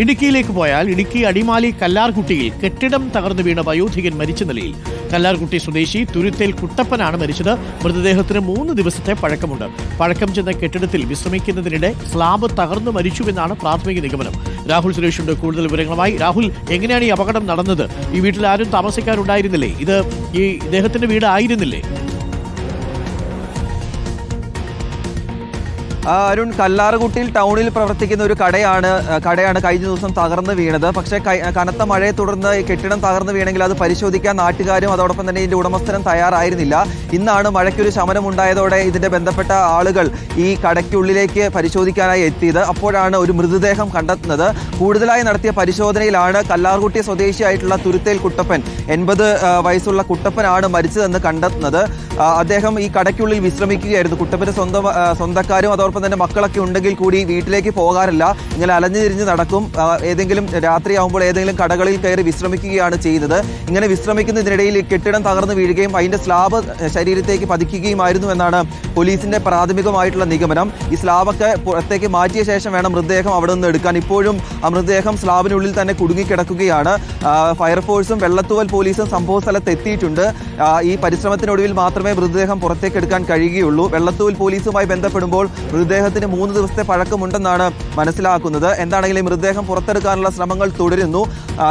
ഇടുക്കിയിലേക്ക് പോയാൽ ഇടുക്കി അടിമാലി കല്ലാർകുട്ടിയിൽ കെട്ടിടം തകർന്നു വീണ വയോധികൻ മരിച്ച നിലയിൽ. കല്ലാർകുട്ടി സ്വദേശി തുരുത്തേൽ കുട്ടപ്പനാണ് മരിച്ചത്. മൃതദേഹത്തിന് മൂന്ന് ദിവസത്തെ പഴക്കമുണ്ട്. പഴക്കം ചെന്ന കെട്ടിടത്തിൽ വിശ്രമിക്കുന്നതിനിടെ സ്ലാബ് തകർന്നു മരിച്ചുവെന്നാണ് പ്രാഥമിക നിഗമനം. രാഹുൽ സുരേഷിന്റെ കൂടുതൽ വിവരങ്ങളുമായി രാഹുൽ എങ്ങനെയാണ് ഈ അപകടം നടന്നത്? ഈ വീട്ടിൽ ആരും താമസിക്കാനുണ്ടായിരുന്നില്ലേ ഇത് ഈ ഇദ്ദേഹത്തിന്റെ വീട് ആയിരുന്നില്ലേ അരുൺ കല്ലാറുകുട്ടിയിൽ ടൗണിൽ പ്രവർത്തിക്കുന്ന ഒരു കടയാണ് കടയാണ് കഴിഞ്ഞ ദിവസം തകർന്നു വീണത്. പക്ഷേ കനത്ത മഴയെ തുടർന്ന് കെട്ടിടം തകർന്നു വീണെങ്കിൽ അത് പരിശോധിക്കാൻ നാട്ടുകാരും അതോടൊപ്പം തന്നെ ഇതിന്റെ ഉടമസ്ഥനും തയ്യാറായിരുന്നില്ല. ഇന്നാണ് മഴയ്ക്കൊരു ശമനം ഉണ്ടായതോടെ ഇതിന്റെ ബന്ധപ്പെട്ട ആളുകൾ ഈ കടയ്ക്കുള്ളിലേക്ക് പരിശോധിക്കാനായി എത്തിയത്. അപ്പോഴാണ് ഒരു മൃതദേഹം കണ്ടെത്തുന്നത്. കൂടുതലായി നടത്തിയ പരിശോധനയിലാണ് കല്ലാർകുട്ടി സ്വദേശിയായിട്ടുള്ള തുരുത്തേൽ കുട്ടപ്പൻ എൺപത് വയസ്സുള്ള കുട്ടപ്പനാണ് മരിച്ചതെന്ന് കണ്ടെത്തുന്നത്. അദ്ദേഹം ഈ കടയ്ക്കുള്ളിൽ വിശ്രമിക്കുകയായിരുന്നു. കുട്ടപ്പന്റെ സ്വന്തം സ്വന്തക്കാരും അതോടൊപ്പം തന്നെ മക്കളൊക്കെ ഉണ്ടെങ്കിൽ കൂടി വീട്ടിലേക്ക് പോകാറില്ല. ഇങ്ങനെ അലഞ്ഞു തിരിഞ്ഞ് നടക്കും. ഏതെങ്കിലും രാത്രിയാകുമ്പോൾ ഏതെങ്കിലും കടകളിൽ കയറി വിശ്രമിക്കുകയാണ് ചെയ്യുന്നത്. ഇങ്ങനെ വിശ്രമിക്കുന്നതിനിടയിൽ കെട്ടിടം തകർന്നു വീഴുകയും അതിന്റെ സ്ലാബ് ശരീരത്തേക്ക് പതിക്കുകയുമായിരുന്നു എന്നാണ് പോലീസിന്റെ പ്രാഥമികമായിട്ടുള്ള നിഗമനം. ഈ സ്ലാബൊക്കെ പുറത്തേക്ക് മാറ്റിയ ശേഷം വേണം മൃതദേഹം അവിടെ നിന്ന് എടുക്കാൻ. ഇപ്പോഴും ആ മൃതദേഹം സ്ലാബിനുള്ളിൽ തന്നെ കുടുങ്ങിക്കിടക്കുകയാണ്. ഫയർഫോഴ്സും വെള്ളത്തൂവൽ പോലീസും സംഭവ സ്ഥലത്ത് എത്തിയിട്ടുണ്ട്. ഈ പരിശ്രമത്തിനൊടുവിൽ മാത്രമേ മൃതദേഹം പുറത്തേക്ക് എടുക്കാൻ കഴിയുകയുള്ളൂ. വെള്ളത്തൂവൽ പോലീസുമായി ബന്ധപ്പെടുമ്പോൾ മൃതദേഹത്തിന് മൂന്ന് ദിവസത്തെ പഴക്കമുണ്ടെന്നാണ് മനസ്സിലാക്കുന്നത്. എന്താണെങ്കിലും മൃതദേഹം പുറത്തെടുക്കാനുള്ള ശ്രമങ്ങൾ തുടരുന്നു.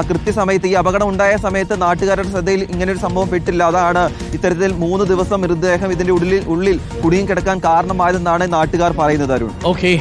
കൃത്യസമയത്ത് ഈ അപകടം ഉണ്ടായ സമയത്ത് നാട്ടുകാരുടെ ശ്രദ്ധയിൽ ഇങ്ങനൊരു സംഭവം പെട്ടില്ല. അതാണ് ഇത്തരത്തിൽ മൂന്ന് ദിവസം മൃതദേഹം ഇതിന്റെ ഉള്ളിൽ ഉള്ളിൽ കുടുങ്ങി കിടക്കാൻ കാരണമായതെന്നാണ് നാട്ടുകാർ പറയുന്നത് അരുൺ. ഓക്കെ